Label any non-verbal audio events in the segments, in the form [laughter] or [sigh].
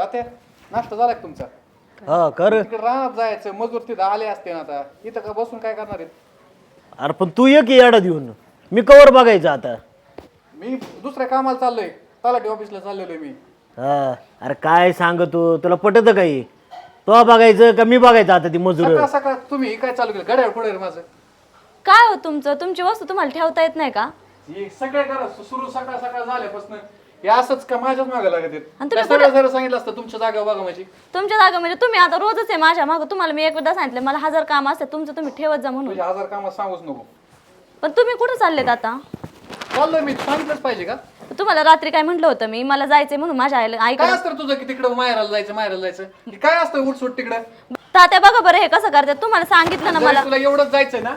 तात्या नाश्ता झाला का तुमचा? हा कर. तिकडे रानात जायचं मजूर तिथं आले असते ना आता. इथं का बसून काय करणार आहेत? अरे पण तू ये की येडा देऊन. मी कवर बघायचं आता. मी दुसऱ्या कामाला चाललोय. तलाठी ऑफिसला चाललेलोय मी. हा अरे काय सांग तू तुला पटत काही तो बघायचं का मी बघायचं आता ती मजूर? सकाळ सकाळ तुम्ही काय चालू केलं? घड्याळ पुढे रे माझं? काय हो तुमचं? तुमची वस्तू तुम्हाला ठेवता येत नाही का? हे सगळे करा सुरू सकाळ सकाळ झाल्यापासून हे असंच का माझ्याच मागे लागत आहेत? आणि त्या सगळं जर सांगितलं असतं तुमच्या जागा बघा माझी. तुमच्या जागा म्हणजे तुम्ही आता रोजच आहे माझ्या मागं. तुम्हाला मी एकदा सांगितलं मला हजार काम असते तुमचं तुम्ही ठेवत जा म्हणून. तुझ्या हजार कामात सांगूच नको. पण तुम्ही कुठं चाललेत आता? चाललोय मी सांगितलंच पाहिजे का? तुम्हाला रात्री काय म्हटलं होतं मी? मला जायचंय म्हणून माझ्या आईला काय ऐकलं असतं रे तुझं की तिकडं माहेराला जायचं माहेराला जायचं? काय असतं उठसूट तिकडं? तात्या बघा बरं हे कसं करतात. तुम्हाला सांगितलं ना जर मला. तुला एवढंच जायचंय ना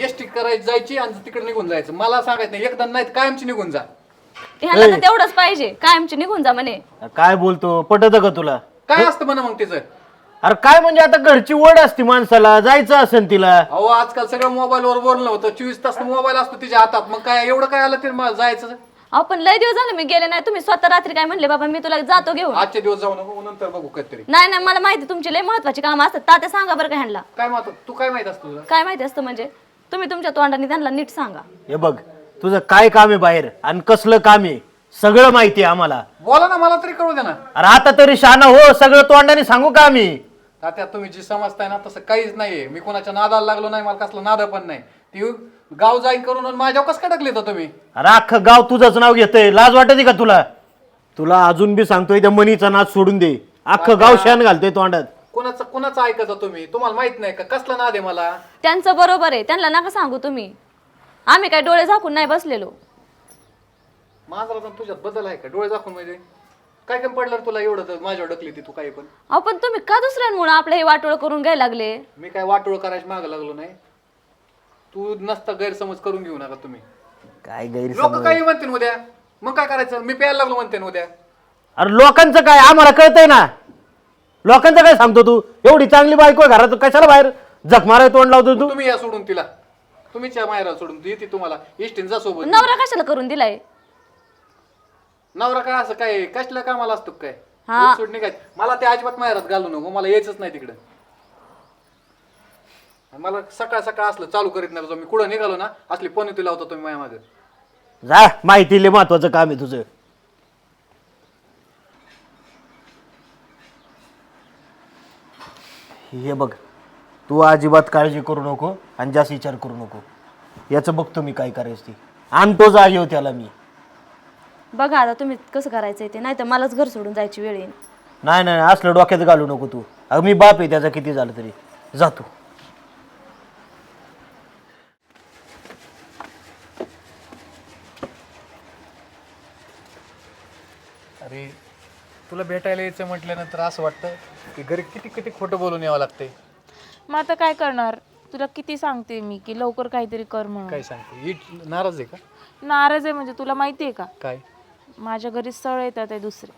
एसटी करायची जायची आणि तिकडे निघून जायचं. मला सांगायचं नाही एकदा नाही तर कायमची निघून जा. ह्याला तर तेवढंच पाहिजे. कायमची निघून जा म्हणे. काय बोलतो? पटत का तुला? काय असतं म्हणा मग तिचं? अरे काय म्हणजे आता घरची ओढ असते माणसाला? जायचं असेल तिला. अहो आजकाल सगळं मोबाईल वर बोलणं होतं. चोवीस तास मोबाईल असतो तिच्या हातात. मग काय एवढं काय आलं ते मला जायचं? आपण लय दिवस झाले मी गेले नाही. तुम्ही स्वतः रात्री काय म्हणले बाबा मी तुला जातो घेऊन. आजचे दिवस जाऊ नको नंतर बघू काहीतरी. नाही नाही मला माहिती तुमची लय महत्वाची काम असतात. तात्या सांगा बरं का ह्यांना. काय माहीत तू काय माहीत असतं तुला? काय माहिती असतं म्हणजे? तुम्ही तुमच्या तोंडाने त्यांना नीट सांगा. हे बघ तुझं काय काम आहे बाहेर? आणि कसलं काम आहे? सगळं माहिती आहे आम्हाला. बोला ना मला तरी कळू द्या ना. अरे आता तरी शाना हो सगळं तोंडाने सांगू का आम्ही? तात्या तुम्ही जी समजताय ना तसं काहीच नाहीये. मी कोणाच्या नादाला लागलो नाही मला कसलं नाद पण नाही. ती गाव जाईन करून आणि माझ्यावर कसं काय तर तुम्ही? अरे अख्खं गाव तुझंच नाव घेतंय. लाज वाटते का तुला? तुला अजून बी सांगतोय त्या मनीचा नाच सोडून दे. अख्खं गाव शान घालतोय तोंडात. कोणाचं कोणाचं ऐकायचं तुम्ही? तुम्हाला माहीत नाही का? कसलं नाद आहे मला? त्यांचं बरोबर आहे. त्यांना नका सांगू तुम्ही. आम्ही काय डोळे झाकून नाही बसलेलो. माझा पण तुझ्यात बदल आहे का? डोळे दाखवून म्हणजे? काय काय पडलं रे तुला एवढं तर? माझ्यावर डकली ती तू काही पण. अहो पण तुम्ही का दुसऱ्यांमुळे आपलं हे वाटोळ करून घ्यायला लागले? मी काय वाटोळ करायची मागं लागलो नाही. तू नसता गैरसमज करून घेऊ नका तुम्ही. काय गैर लोक काही म्हणते उद्या? मग काय करायचं? मी प्यायला लागलो म्हणते ना उद्या. अरे लोकांचं काय? आम्हाला कळतंय ना. लोकांचं काय सांगतो तू? एवढी चांगली बायको आहे घरात कशाला बाहेर जख माराय तोंड लावतो तू? तुम्ही या सोडून तिला. तुम्हीच या माहेराला सोडून ती येते तुम्हाला. इष्टीन जा सोबत नवरा कशाला करून दिलाय? नवरा काय असं काय? कसल्या कामाला असतो काय? हा. सोडणे काय मला ते अजिबात माहेरात घालू नको. मला यायचंच नाही तिकडं. आणि मला सकाळ सकाळ असलं चालू करीत नाही जो मी. कुठं निघालो ना असली पनी लावतो तुम्ही माझ्या मागे जा माहिती लय महत्वाचं काम आहे तुझं. हे बघ तू अजिबात काळजी करू नको आणि जास्त विचार करू नको. याचं बघतो मी काय करायचं ती. आणतो जागेव त्याला मी. बघा आता तुम्ही कसं करायचंय ते. नाही तर मलाच घर सोडून जायची वेळ येईल नाही नाही असलं डोक्यात घालू नको तू. अगं मी बाप आहे त्याचा किती झालं तरी. जातो अरे तुला भेटायला यायचं म्हटल्यानंतर असं वाटतं की घरी किती किती खोटं बोलून यावं लागतंय? मग आता काय करणार? तुला किती सांगते मी की लवकर काहीतरी कर म्हणून. काय सांगते? इट नाराज आहे का? नाराज आहे म्हणजे तुला माहिती आहे का? काय? माझ्या घरी स्थळ येतात आहे दुसरे.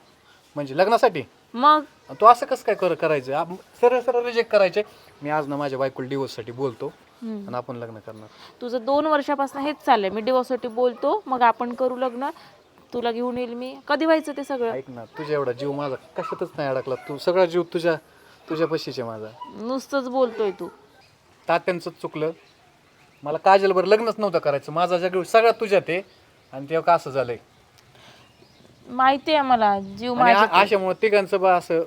म्हणजे लग्नासाठी? मग? आणि तू असं कसं काय कर करायचं? आप- सरळ सरळ रिजेक्ट करायचे. मी आज ना माझ्या बायकोला डिवोर्ससाठी बोलतो आणि आपण लग्न करणार. तुझं दोन वर्षापासून हेच चाललंय. मी डिवोर्ससाठी बोलतो मग आपण करू लग्न. तुला घेऊन येईल मी. कधी व्हायचं ते सगळं? ऐक ना तुझ्या एवढा जीव माझा कशातच नाही अडकला. तू सगळा जीव तुझ्या तुझ्या पशीचे माझा. नुसतंच बोलतोय तू. तात्यांचं चुकलं. मला काजलवर लग्नच नव्हतं करायचं. माझा जग सगळ्यात तुझ्यात आहे. आणि तेव्हा का असं झालंय? माहिती आहे मला जीव आणि माझ्या आ- अशामुळे तिघांचं बा असं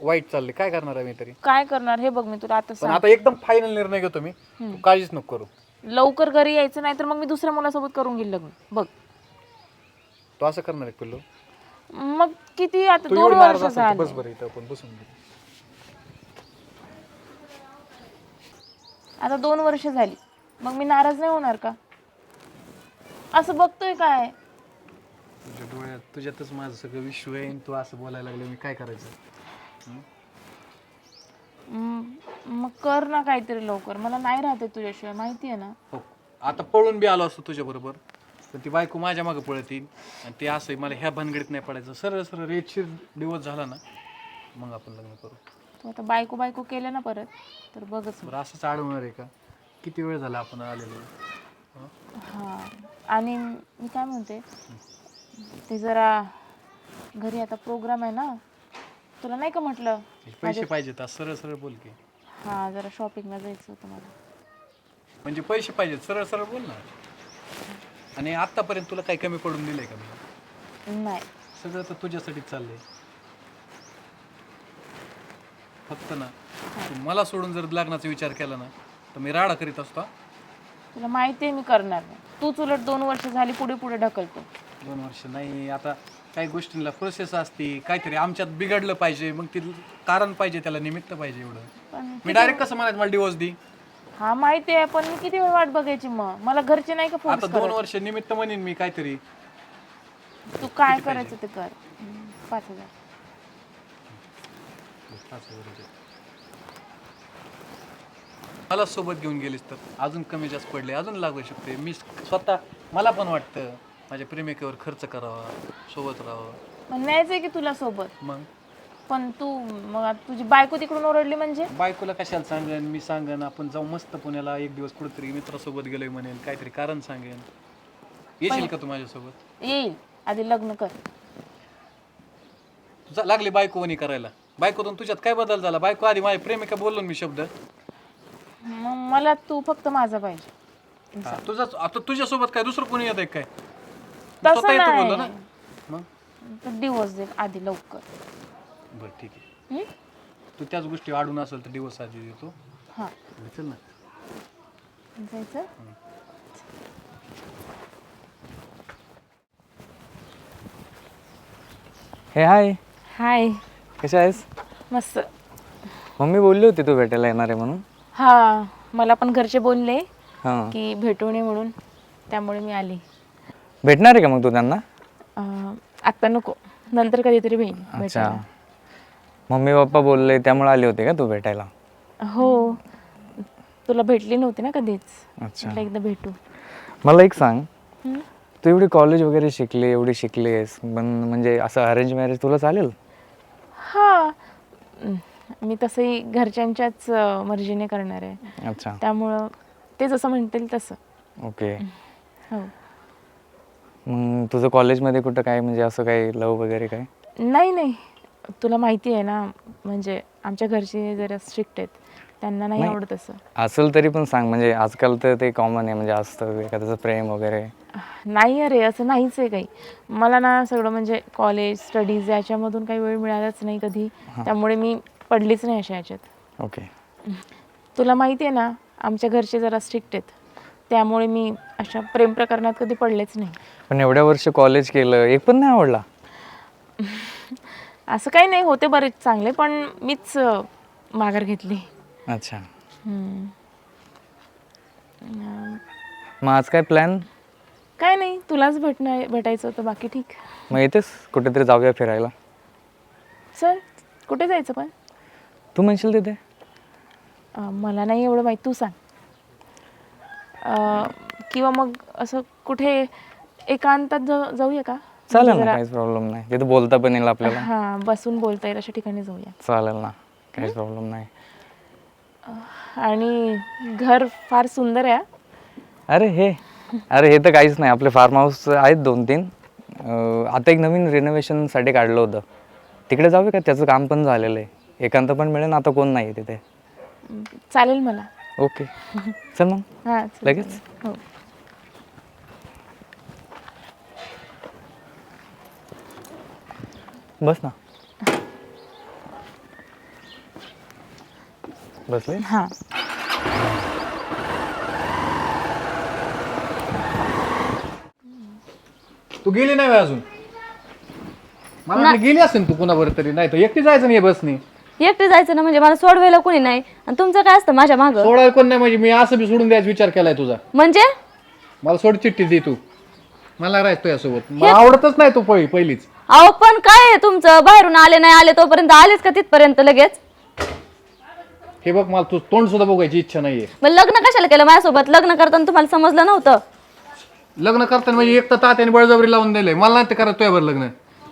वाईट चाललंय. काय करणार आहे मी तरी? काय करणार? हे बघ मी तुला आता पण सांग. आता एकदम फायनल निर्णय घेतो मी. तू काळजीच नको करू. लवकर घरी यायचं नाही तर मग मी दुसऱ्या मुलासोबत करून घेईल लग्न. बघ. तू असं करणार आहे पिल्लू? मग किती आता तू दोन एवढी नाराज वर्ष असेल तर झाले. बस बरं इथं आपण बसून घेऊ. आता दोन वर्ष झाली. मग मी नाराज नाही होणार का? असं बघतोय काय? तुझ्या डोळ्यात तुझ्यातच माझं सगळं विश्व आहे आणि तू असं बोलायला लागलं मी काय करायचं? मग कर ना काहीतरी लवकर. मला नाही राहते तुझ्याशिवाय माहिती आहे ना? हो. आता पळून बी आलो असतो तुझ्या बरोबर. पण ती बायको माझ्या मागे पळत येईल आणि ते असं मला ह्या भानगडीत नाही पडायचं. सरळ सरळ रेटशीर दिवस झाला ना मग आपण लग्न करू. तू आता बायको बायको केलं ना परत तर बघच बरं असंच अडवणार आहे का? किती वेळ झाला आपण आलेलो? हां? आणि मी काय म्हणते ते जरा घरी आता प्रोग्राम आहे ना तुला नाही का म्हटलं? पैसे पाहिजेत आज सरळ सरळ बोल की. हा जरा शॉपिंगला जायचं होतं मला. म्हणजे पैसे पाहिजेत सरळ सरळ बोल ना. आणि आतापर्यंत तुला काही कमी पडून दिलंय का मी? नाही. सगळं तर तुझ्यासाठीच चाललंय. फक्त ना तू मला सोडून जर लग्नाचा विचार केला ना तर मी राडा करीत असतो हा. तुला माहिती आहे मी करणार नाही. तूच उलट दोन वर्ष झाली पुढे पुढे ढकलतो. दोन वर्ष नाही आता काही गोष्टींना प्रोसेस असते काहीतरी आमच्यात बिघडलं पाहिजे मग ते कारण पाहिजे त्याला निमित्त पाहिजे एवढं. मी डायरेक्ट कसं म्हणायचं मला डिवोर्स दी? हा माहिती आहे पण मी किती वेळ वाट बघायची मग? मला घरचे नाही का फोन आता दोन वर्ष निमित्त म्हणेन मी काहीतरी. तू काय करायचं ते कर. हम्म, पाच हजार. मला सोबत घेऊन गेलीस तर अजून कमी जास्त पडले अजून लागू शकते. मी स्वतः मला पण वाटतं माझ्या प्रेमिकेवर खर्च करावा सोबत राहावं. पण न्यायचंय की तुला सोबत? मग? पण तू मग आता तुझी बायको तिकडून ओरडली म्हणजे? बायकोला कशाला सांगेन? मी सांगेन आपण जाऊ मस्त पुण्याला एक दिवस कुठेतरी मित्रासोबत गेलोय म्हणेन काहीतरी कारण सांगेन. येशील का तू माझ्यासोबत? येईल. आधी लग्न कर. तुझा लागली बायको वनी करायला. बायकोतून तुझ्यात काय बदल झाला? बायको आधी माझी प्रेमिका बोललो ना मी शब्द. मग मला तू फक्त माझा पाहिजे. हा, तुझाच आता तुझ्यासोबत काय दुसरं कोणी येत आहे काय? तसं स्वतः येतो बोललो ना? नाही मग? तू डिवोर्स दे आधी लवकर. बरं ठीक आहे? तू त्याच गोष्टी वाढून असेल तर दिवस आधी देतो. हा. चल ना? जायचं हे हाय. हाय. कशा आहेस? मस्त. मम्मी बोलली होती तू भेटायला येणार आहे म्हणून. हा मला पण घरचे बोलले हां. की भेटून ये म्हणून. त्यामुळे मी आली. भेटणार आहे का मग तू त्यांना? अं, आत्ता नको. नंतर कधीतरी भेट अच्छा. मम्मी पप्पा बोलले त्यामुळे आले होते का तू भेटायला? हो. तुला भेटली नव्हती ना कधीच. अच्छा. म्हटलं एकदा भेटू. मला एक सांग. हम्म? तू एवढी कॉलेज वगैरे शिकली एवढी शिकलीस पण म्हणजे असं अरेंज मॅरेज तुला चालेल? हा. मी तसंही घरच्यांच्याच मर्जीने करणार आहे. अच्छा. त्यामुळं ते जसं म्हणतील तसं. ओके. हो. मग तुझं कॉलेजमध्ये कुठं काय म्हणजे असं काय लव वगैरे काय? नाही नाही. तुला माहिती आहे ना म्हणजे आमच्या घरचे जरा स्ट्रिक्ट आहेत. त्यांना नाही. आवडत असं. असेल तरी पण सांग म्हणजे आजकाल तर ते कॉमन आहे म्हणजे असतं एखाद्याचं प्रेम वगैरे. नाही अरे असं नाहीच आहे काही. मला ना सगळं म्हणजे कॉलेज स्टडीज याच्यामधून काही वेळ मिळालाच नाही कधी. त्यामुळे मी पडलीच नाही अशा याच्यात. ओके. तुला माहिती आहे ना आमच्या घरचे जरा स्ट्रिक्ट आहेत. त्यामुळे मी अशा प्रेम प्रकरणात कधी पडलेच नाही. पण एवढ्या वर्ष कॉलेज केलं एक पण नाही आवडला? [laughs] असं काही नाही होते बरेच चांगले पण मीच अं, माघार घेतली. अच्छा. हम्म. अं, मग आज काय प्लॅन काय नाही तुलाच भेटणं भेटायचं होतं बाकी ठीक. मग येतेस? कुठेतरी जाऊया फिरायला. चल कुठे जायचं पण? तू म्हणशील तिथे? अं, मला नाही एवढं माहीत तू सांग. अं, किंवा मग असं कुठे एकांतात जाऊ- जाऊया का? चालेल ना जरा- काहीच प्रॉब्लेम नाही. तिथे बोलता पण येईल आपल्याला. हा बसून बोलता येईल अशा ठिकाणी जाऊया. चालेल ना काहीच प्रॉब्लेम नाही. आणि घर फार सुंदर आहे. अरे हे अरे हे तर काहीच नाही. आपले फार्म हाऊस आहेत दोन तीन. अं, आता एक नवीन रिनोव्हेशनसाठी काढलं होतं. तिकडे जाऊया का? त्याचं काम पण झालेलं आहे. एकांत पण मिळेल आता कोण नाही आहे तिथे. चालेल मला. ओके. चल मग. [laughs] हा चल, लगेच? हो. बस ना. बसले? हा. तू गेली नाही व्हय अजून? मला वाटलं गेली असेल तू कुणाबरोबर तरी नाही तर एकटी जायचं नाही बसनी. एकटे जायचं ना म्हणजे मला सोडवायला कोणी नाही. आणि तुमचं काय असतं माझ्या मागं? सोडायला कोण नाही म्हणजे मी असं बी सोडून द्यायचा विचार केलाय तुझा. म्हणजे? मला सोड चिठ्ठी दे तू. मला राहायचं यासोबत. मला आवडतच नाही तू पहिली पहिलीच. अहो पण काय आहे तुमचं? बाहेरून आले नाही आले तोपर्यंत आलेच का तिथपर्यंत लगेच? हे बघ मला तू तोंड सुद्धा बघायची इच्छा नाहीये. मग लग्न कशाला केलं माझ्यासोबत? लग्न करताना तुम्हाला समजलं नव्हतं? लग्न करताना म्हणजे एक तर तात्याने बळजबरी लावून दिले मला नाही ते करत तुझ्यावर लग्न.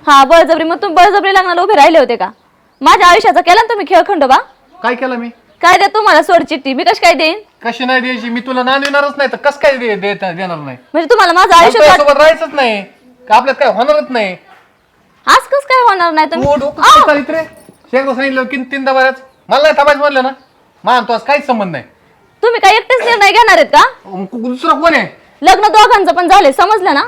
हा बळजबरी. मग तुम्ही बळजबरी लग्नाला उभे राहिले होते का? माझ्या आयुष्याचा केला ना तुम्ही खेळ खंडोबा काय केलं मी? काय द्या तुम्हाला सोड चिठ्ठी? मी कशी काय देईन? कशी नाही द्यायची? मी तुला ना देणारच नाही तर कस काय दे- देणार नाही? म्हणजे तुम्हाला माझं आयुष्य तुझ्यासोबत राहायचंच नाही. का आपल्यात काय होणारच नाही? आज कस काय होणार नाही तू तुम्ही डोकं काय चालित रे? एकदा सांगितलं की तीनदा बऱ्याच. मला नाही थांबायचं म्हणलं ना. मान तो आज काहीच संबंध नाही. तुम्ही काय एकटेच निर्णय घेणार आहेत का? दुसरं कोण आहे? लग्न दोघांचं पण झाले समजलं ना?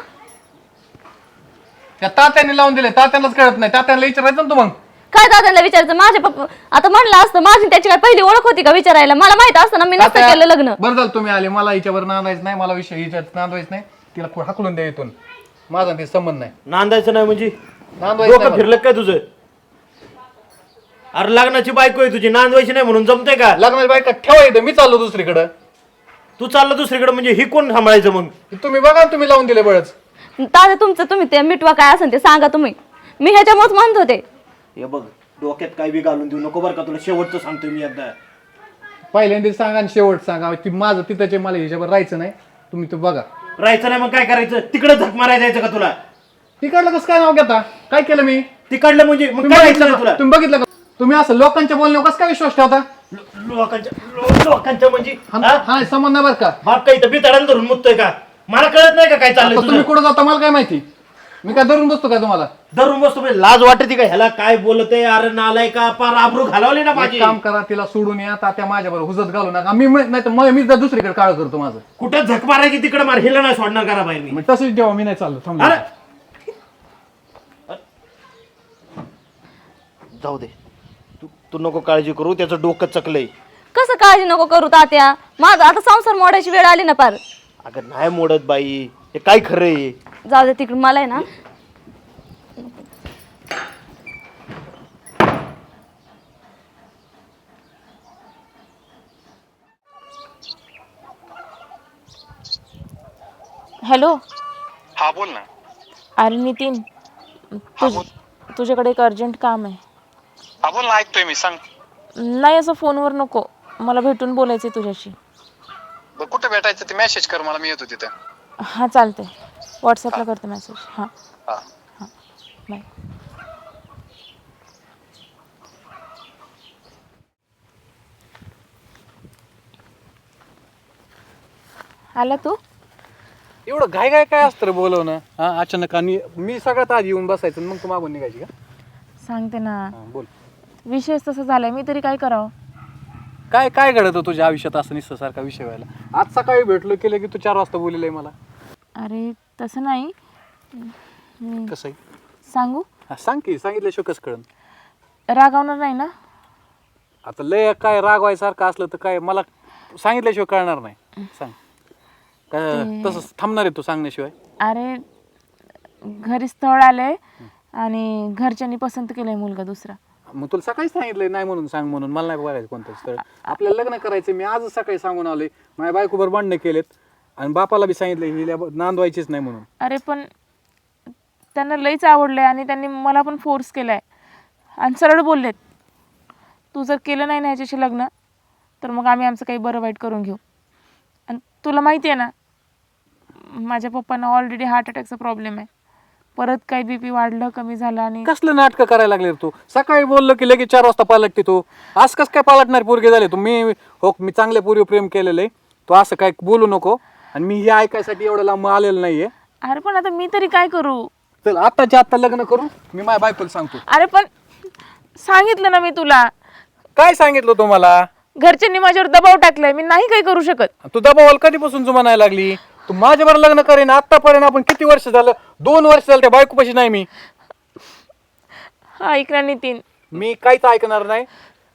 त्या तात्यांनी लावून दिले तात्यांनाच कळत नाही. तात्यांना विचारायचं ना तू मग. काय दादांना विचारायचं? माझे पप्पा आता म्हणलं असतं माझी त्याची काय पहिली ओळख होती का विचारायला? मला माहीत असतं ना मी नसतं केलं लग्न. बरं झालं तुम्ही आले. मला हिच्यावर नांदायचं नाही मला विषय हिच्यात नांदवायचं नाही. तिला खु- हाकलून द्या इथून. माझा ते संबंध नाही. नांदायचं नाही म्हणजे? नांदवायचं डोकं फिरलं काय तुझं? अरे लग्नाची बायको आहे तुझी नांदवायची नाही म्हणून जमते का. लग्नाची बायका ठेवा इथं मी चाललो दुसरीकडं. तू चाललं दुसरीकडे म्हणजे ही कोण सांभाळायचं मग? तुम्ही बघा ना, तुम्ही लावून दिले बळच. दादा तुमचं तुम्ही ते मिटवा काय असेल ते सांगा तुम्ही. मी ह्याच्यामुळेच म्हणत होते. हे बघ डोक्यात काय बी घालून देऊ नको बरं का तुला शेवटचं सांगतो मी एकदा. पहिल्यांदा सांगा आणि शेवट सांगा ती माझं तिथं मला हिच्यावर राहायचं नाही. तुम्ही तो बघा. राहायचं नाही मग काय करायचं? तिकडे झक मारायला जायचं का तुला? तिकडलं कसं काय नाव घेता? काय केलं मी? तिकडलं म्हणजे मग तुम्ही काय बघितलं का? तुला? तुम्ही बघितलं का? तुम्ही असं लोकांच्या बोलण्यावर कसं काय विश्वास ठेवता? लो- लोकांच्या लो- लोकांच्या म्हणजे हा हा? हा, बरं का? बाप काही तब्येत अडायला धरून मुततोय का? मला कळत नाही का काय आता चाललंय तुम्ही तुझं? कुठं जाता मला काय माहिती? मी काय धरून बसतो काय तुम्हाला? धरून बसतो म्हणजे लाज वाटते का ह्याला? काय बोलते अरे नालाय का? पार आबरू घालवली ना माझी. एक काम करा तिला सोडून या तात्या माझ्याबरोबर हुजत घालू नका. मी नाही तर मी जर दुसरीकडे काळ करतो माझं. कुठं झक मारायची तिकडे मार? हिला नाही सोडणार करा बाहेर मी. मग तसंच जेव्हा मी नाही चाललो. थांबलो अरे! जाऊ दे. तू नको काळजी करू त्याचं डोकं चकलंय. कसं काळजी नको करू तात्या? माझा आता संसार मोडायची वेळ आली ना पार अगं नाही मोडत बाई हे काय खरं आहे? जाऊ दे तिकडून मला आहे ना. हॅलो. हा बोल ना. अरे नितीन तुझ तुझ्याकडे एक अर्जंट काम आहे. हा बोल ना ऐकतोय मी सांग. नाही असं फोनवर नको. मला भेटून बोलायचं आहे तुझ्याशी. बरं कुठं भेटायचं ते मेसेज कर मला मी येतो तिथं. हां चालतंय. व्हॉट्सअपला करते मेसेज हां. हा. बाय आला तू? एवढं घाय घाय काय असतं रे बोलवणं? हा अचानक आणि मी सगळ्यात आधी येऊन बसायचं आणि मग तू मागून निघायची का? सांगते ना. हा, बोल. विषयच तसं झालाय. मी तरी काय करावं? काय काय घडतं तुझ्या आयुष्यात असं निससारखा विषय व्हायला? आज सकाळी भेटलो केलं की तू चार वाजता बोललेलं आहे मला. अरे तसं नाही. कसं आहे? सांगू? हा, सांग की सांगितल्याशिवाय कसं कळन रागावणार नाही ना? आता लय काय रागवायसारखं असलं तर काय मला सांगितल्याशिवाय कळणार नाही. सांग. काय तसं थांबणार आहे तू सांगण्याशिवाय? अरे घरी स्थळ आलंय आणि घरच्यांनी पसंत केलंय मुलगा दुसरा. मग तुला सकाळी सांगितलंय नाही म्हणून सांग म्हणून. मला नाही बघायचं कोणतं स्थळ आपल्याला लग्न करायचं मी आजच सकाळी सांगून आलोय. माझ्या बायकोबर भांडणं केलेत. आणि बापाला बी सांगितलं हिला नांदवायचीच नाही म्हणून. अरे पण त्यांना लईच आवडलंय आणि त्यांनी मला पण फोर्स केलाय. आणि सरळ बोललेत तू जर केलं नाही ना ह्याच्याशी लग्न तर मग आम्ही आमचं काही बरं वाईट करून घेऊ. आणि तुला माहिती आहे ना माझ्या पप्पांना ऑलरेडी हार्ट अटॅकचा प्रॉब्लेम आहे. परत काही बी पी वाढलं कमी झालं आणि कसलं नाटकं करायला लागले रे तू? सकाळी बोललो की लगेच चार वाजता पालटते तू. आज कसं काय पालटणार पोरगे झाले? तू मी हो मी चांगल्या पूर्वी प्रेम केलेलं तू असं काय बोलू नको. आणि मी हे ऐकायसाठी एवढं लांब आलेलं नाहीये. अरे पण आता मी तरी काय करू? चल आत्ताच्या आत्ता लग्न करू. मी माझ्या बायकोला सांगतो. अरे पण सांगितलं ना मी तुला. काय सांगितलं तुम्हाला? घरच्यांनी माझ्यावर दबाव टाकलाय. मी नाही काही करू शकत. तू दबावाला कधीपासून जुमानायला लागली? तू माझ्यावर लग्न करेन आतापर्यंत आपण किती वर्ष झालं? दोन वर्ष झालं त्या बायकोपाशी नाही मी. ऐक ना नितीन. मी काहीच ऐकणार नाही.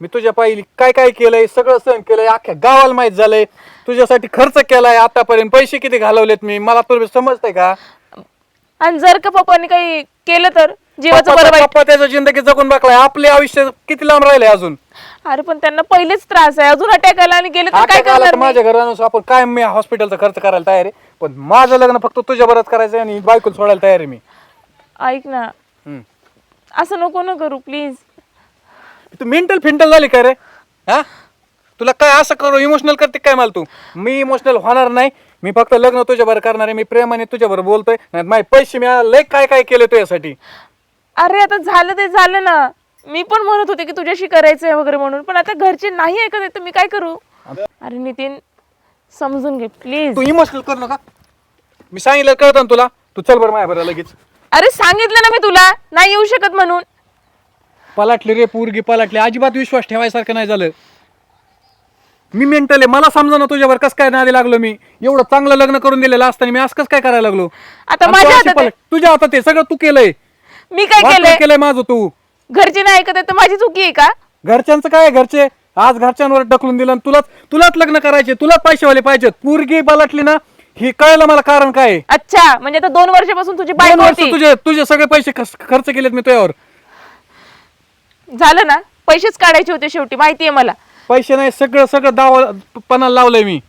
मी तुझ्या पाहिली काय काय केलंय सगळं सहन केलंय अख्ख्या गावाला माहीत झालंय. तुझ्यासाठी खर्च केलाय आतापर्यंत पैसे किती घालवलेत मी? मला तुला समजतंय का? आणि जर का पप्पांनी काही केलं तर? जीवाचं बरं पप्पा वाईट पप्पा त्याचं जिंदगी जगून बघलाय. आपले आयुष्य किती लांब राहिले अजून? अरे पण त्यांना पहिलेच त्रास आहे. अजून अटॅक आला आणि गेले तर काय आला करणार तर मी? माझ्या घरानुसार आपण काय मी हॉस्पिटलचा खर्च करायला तयार आहे? पण माझं लग्न फक्त तुझ्या बरंच करायचं आहे आणि बायकोला सोडायला तयार आहे मी. ऐक ना. हम्म. असं नको ना करू प्लीज तू मेंटल फिंटल झाली का रे? हा? तुला काय असं करू? इमोशनल करते काय मला तू? मी इमोशनल होणार नाही. मी फक्त लग्न तुझ्या बरं करणार आहे. मी प्रेमाने तुझ्या बरोबर बोलतोय. नाही माझे पैसे मिळाले लय काय काय केले तुझ्यासाठी? अरे आता झालं ते झालं ना. मी पण म्हणत होते की तुझ्याशी करायचंय वगैरे म्हणून पण आता घरचे नाही ऐकत आहे तर मी काय करू? अरे नितीन समजून घे प्लीज तू इमोशनल करू नका. मी सांगितलं कळतं ना तुला? तू चल बरं माझ्या बरं लगेच. अरे सांगितलं ना मी तुला. नाही येऊ शकत म्हणून. पलाटली रे पोरगी पलाटली. अजिबात विश्वास ठेवायसारखं नाही झालं. मी मेंटल आहे मला समजा ना तुझ्यावर कसं काय नादी लागलो मी? एवढं चांगलं लग्न करून दिलेलं असताना मी असं कसं काय करायला लागलो? आता आणि तू माझ्या अशी हातात आहे. पलट- तुझ्या हातात आहे सगळं तू केलंय. मी काय वाटोळं केलंय? केलंय माझं तू. घरची नाही ऐकत आहे तर माझी चुकी आहे का? घरच्यांचं काय? घरचे? आज घरच्यांवर ढकलून दिलं आणि तुलाच तुलाच लग्न करायचे तुलाच पैसेवाले पाहिजेत. पोरगी पलटली ना ही कळलं मला कारण काय आहे. अच्छा म्हणजे आता दोन वर्षापासून तुझी दोन बायको वर्ष होती. तुझे तुझे सगळे पैसे खर्च खर्च केलेत मी तुझ्यावर. झालं ना? पैसेच काढायचे होते शेवटी माहितीये मला. पैसे नाही सगळं सगळं दाव पणाला लावलंय मी.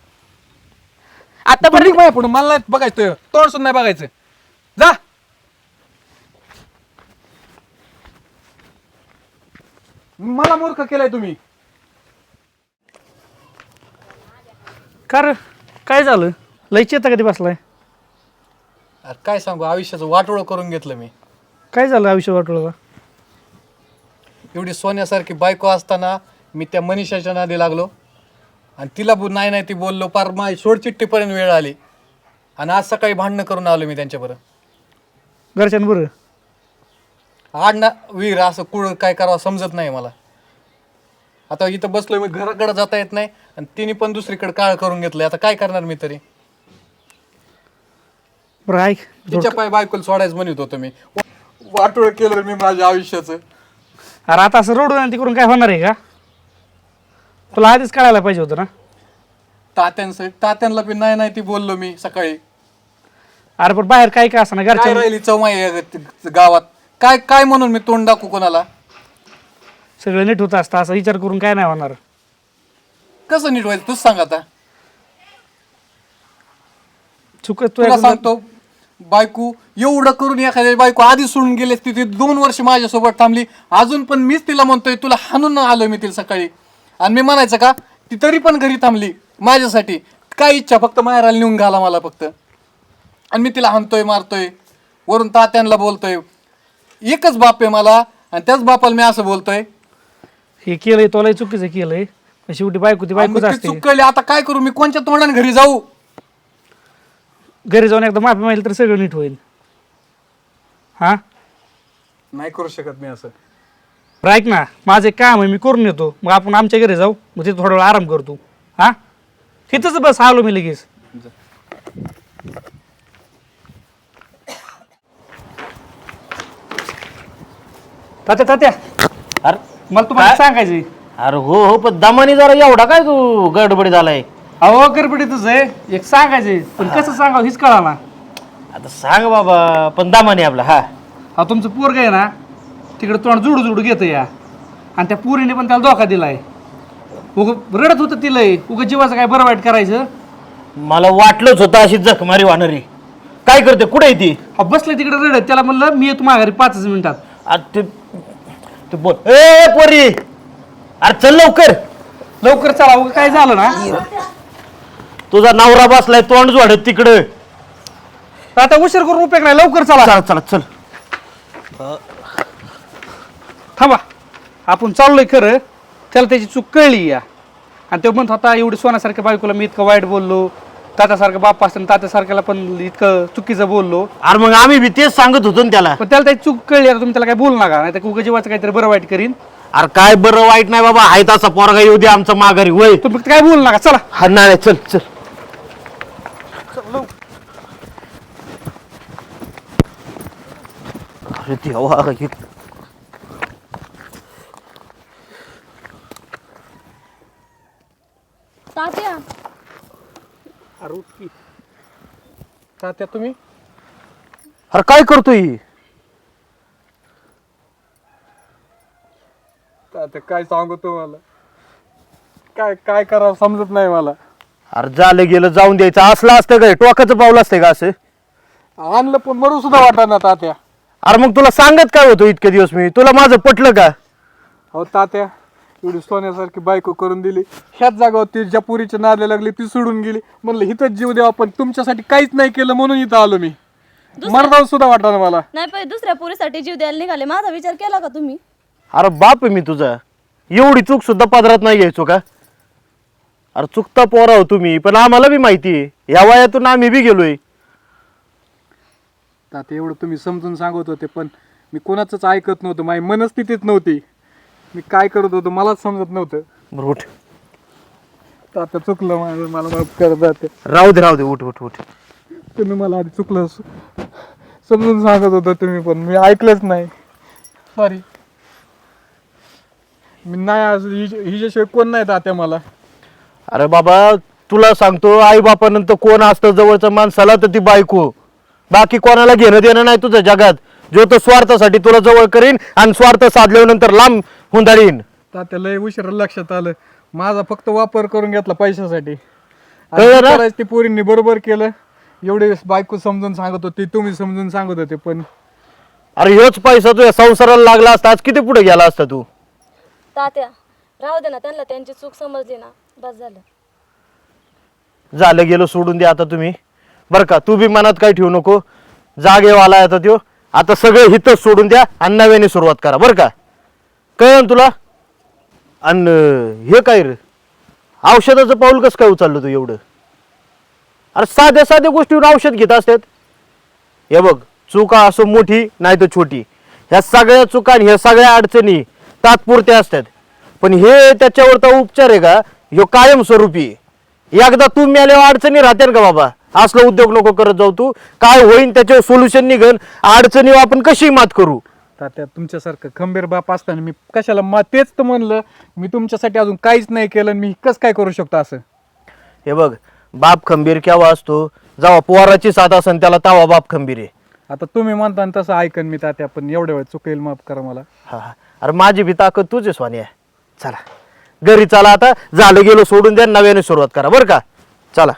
आता तू निघ माझ्या पुढे मला नाही बघायचं तुझं. तोंड सुद्धा नाही बघायचं. जा! मला मूर्ख केलाय तुम्ही. कार काय झालं? लयची येतं कधी बसलाय? अरे काय सांगू आयुष्याचं वाटोळं करून घेतलं मी. काय झालं आयुष्य वाटलं एवढी सोन्यासारखी बायको असताना मी त्या मनीषाच्या नादी लागलो. आणि तिला बो- नाही नाही ती बोललो पार माय सोडचिट्टीपर्यंत वेळ आली. आणि आज सकाळी भांडणं करून आलो मी त्यांच्याबरोबर. घरच्यांबरोबर? आड ना वीर असं कुळ काय करावं समजत नाही मला. आता इथं बसलोय मी घराकडे जाता येत नाही आणि तिने पण दुसरीकडे काळ करून घेतलंय. आता काय करणार मी तरी? बरं ऐक. तिच्या पाय बायकोला सोडायचं म्हणत होतो मी. वाटोळ केलं मी माझ्या आयुष्याचं. अरे आता असं रोड तिकडून काय होणार आहे का? तुला आधीच कळायला पाहिजे होतं ना? तात्यांचं तात्यांना पण नाही नाही ती बोललो मी सकाळी. अरे पण बाहेर काय काय असं ना काय घरच्या राहिली चौमाई ग- गावात? काय काय म्हणून मी तोंड दाखवू कोणाला? सगळं नीट होत असतं असा विचार करून काय नाही होणार. कसं नीट व्हायचं? तूच सांग आता. चुक तुला सांगतो बायको एवढं करून एखाद्या बायको आधी सोडून गेले तिथे दोन वर्ष माझ्यासोबत थांबली. अजून पण मीच तिला म्हणतोय तुला हाणून आलोय मी तिला सकाळी. आणि मी म्हणायचं का ती तरी पण घरी थांबली माझ्यासाठी. काय इच्छा? फक्त माहेराला नेऊन घाला मला फक्त. आणि मी तिला हाणतोय मारतोय. वरून तात्यांना बोलतोय. एकच बाप आहे मला आणि त्याच बापाला मी असं बोलतोय. हे केलंय तुलाही चुकीचं केलंय. पण शेवटी बायको ती बायकोच असते. चूक आता काय करू मी कोणच्या तोंडाने घरी जाऊ? घरी जाऊन एकदा माफी मागितली तर सगळं नीट होईल. हा? नाही करू शकत मी असं. बरं ऐक ना माझं एक काम आहे मी करून येतो. मग आपण आमच्या घरी जाऊ मग तिथे थोडा वेळ आराम करतो. हा? इथंच बस आलो मी लगेच. तात्या तात्या. अरे मला तुम्हाला सांगायचं अरे हो हो पण दमानी जरा एवढा काय तू गडबडी झालाय? अहो गडबडीतच आहे. एक सांगायचंय. पण कसं सांगावं हीच कळा ना. आता सांग बाबा पण दमानी आपला हा. हा तुमचं पोरग आहे ना तिकडे तोंड जुडू जुडू घेतं या. आणि त्या पोरीने पण त्याला धोका दिलाय. उग रडत होतं तिलंय उग जीवाचं काय बरं वाईट करायचं? मला वाटलंच होतं अशी जखमारी वाहणारी. काय करते? कुठे आहे ती? हा बसले तिकडे रडत. त्याला म्हणलं मी येतो माघारी पाचच मिनिटात. अरे ते ते बोल. ए पोरी. अरे चल लवकर. लवकर चला उग काय झालं ना? तुझा नवरा बसलाय तोंड जोडत तिकडं. तर आता उशीर करून उपयोग नाही लवकर चला. चला चला चल. थांबा. आपण चाललोय खरं. त्याला त्याची चूक कळली या. आणि तो म्हणत होता एवढी सोन्यासारख्या बायकोला मी इतकं वाईट बोललो. तात्यासारखं बाप असताना तात्यासारख्याला पण इतकं चुकीचं बोललो. अरे मग आम्ही बी तेच सांगत होतो ना त्याला. पण त्याला त्याची चूक कळली आता तुम्ही त्याला काय बोलू नका. नाही तर जीवाचं काहीतरी बरं वाईट करीन. अरे काय बरं वाईट नाही बाबा आहे तसा पोरगा येऊ दे आमचा माघारी वय. तुम्ही फक्त काय बोलू नका चला. हा नाही चल चल. अरे देवा हे. तात्या तात्या तुम्ही? अरे काय करतोय तात्या काय सांगू तुम्हाला? काय काय करावं समजत नाही मला. अरे झालं गेलं जाऊन द्यायचं. असलं असतं काय टोकाचं पाऊल असतंय का असं? आणलं पण मरू सुद्धा वाटणार ना तात्या. अरे मग तुला सांगत काय होतो इतके दिवस मी? तुला माझं पटलं का? अहो तात्या एवढी सोन्यासारखी बायको करून दिली. ह्याच जागावर ती ज्या पुरीच्या नादल्या लागली ती सोडून गेली. म्हणलं इथंच जीव द्यावा पण तुमच्यासाठी काहीच नाही केलं म्हणून इथं आलो मी. मरणावर सुद्धा वाटणार मला. नाही पाहिजे दुसऱ्या पुरीसाठी जीव द्यायला निघाले. माझा विचार केला का तुम्ही? अरे बाप आहे मी तुझा. एवढी चूक सुद्धा पदरात नाही घ्यायचो का? अरे चुकता पोरा हो तुम्ही पण आम्हाला बी माहिती आहे. या वयातून आम्ही बी गेलोय. तात्या एवढं तुम्ही समजून सांगत होते पण मी कोणाचंच ऐकत नव्हतं. माझी मनस्थितीच नव्हती. मी काय करत होतो मलाच समजत नव्हतं. बरं उठ. आता चुकलं माझं मला माफ कर जाते. राहू दे राहू दे उठ उठ उठ. तुम्ही मला आधी चुकलं समजून सांगत होतं तुम्ही पण. मी ऐकलंच नाही. सॉरी मी नाही आज हिच्या- हिच्याशिवाय कोण नाही तात्या मला. अरे बाबा तुला सांगतो आई बापानंतर कोण असतं जवळचं माणसाला तर ती बायको. बाकी कोणाला घेणं देणं नाही तुझं जगात. जो तो स्वार्थासाठी तुला जवळ करीन आणि स्वार्थ साधल्यानंतर लांब हुंदाळीन तात्या लय उशीर लक्षात आलं. माझा फक्त वापर करून घेतला पैशासाठी. कळलं आणि ना? करायचं ते पोरींनी बरोबर केलं. एवढे बायको समजून सांगत होती तुम्ही समजून सांगत होते पण. अरे ह्योच पैसा तुझ्या संसाराला लागला असता आज किती पुढे गेला असता तू? तात्या राहू दे ना त्यांना त्यांची चूक समजली ना. बस झालं. झालं गेलं सोडून दे आता तुम्ही. बरं का तू बी मनात काही ठेवू नको. जागेवाला आहे आता त्यो. आता सगळं हितच सोडून द्या आणि नव्याने सुरुवात करा बरं का? कळलं ना तुला? आणि हे काय रे? औषधाचं पाऊल कसं काय उचललं तू एवढं? अरे साध्या साध्या गोष्टीवर औषध घेत असतात. हे बघ चुका असो मोठी नाही तर छोटी. ह्या सगळ्या चुका आणि ह्या सगळ्या अडचणी तात्पुरत्या असतात. पण हे त्याच्यावर तर उपचार आहे का? ह्यो कायमस्वरूपी. एकदा तू मेल्यावर अडचणी राहते का बाबा? असलं उद्योग नको करत जाऊ तू. काय होईन त्याच्यावर सोल्युशन निघन. अडचणीवर आपण कशी मात करू. तात्या तुमच्यासारखं खंबीर बाप असताना मी कशाला मा तेच तर म्हणलं मी तुमच्यासाठी अजून काहीच नाही केलं आणि मी कसं काय करू शकतो असं? हे बघ बाप खंबीर केव्हा असतो? जेव्हा पोराची साथ असन त्याला तवा बाप खंबीर आहे. आता तुम्ही म्हणता आणि तसं ऐकन मी तात्या पण एवढ्या वेळ चुकेल माफ करा मला. हा हा. अरे माझी बी ताकद तुझी स्वानी आहे चला. घरी चला आता झालं गेलो सोडून द्या नव्याने सुरुवात करा. बरं का? चला.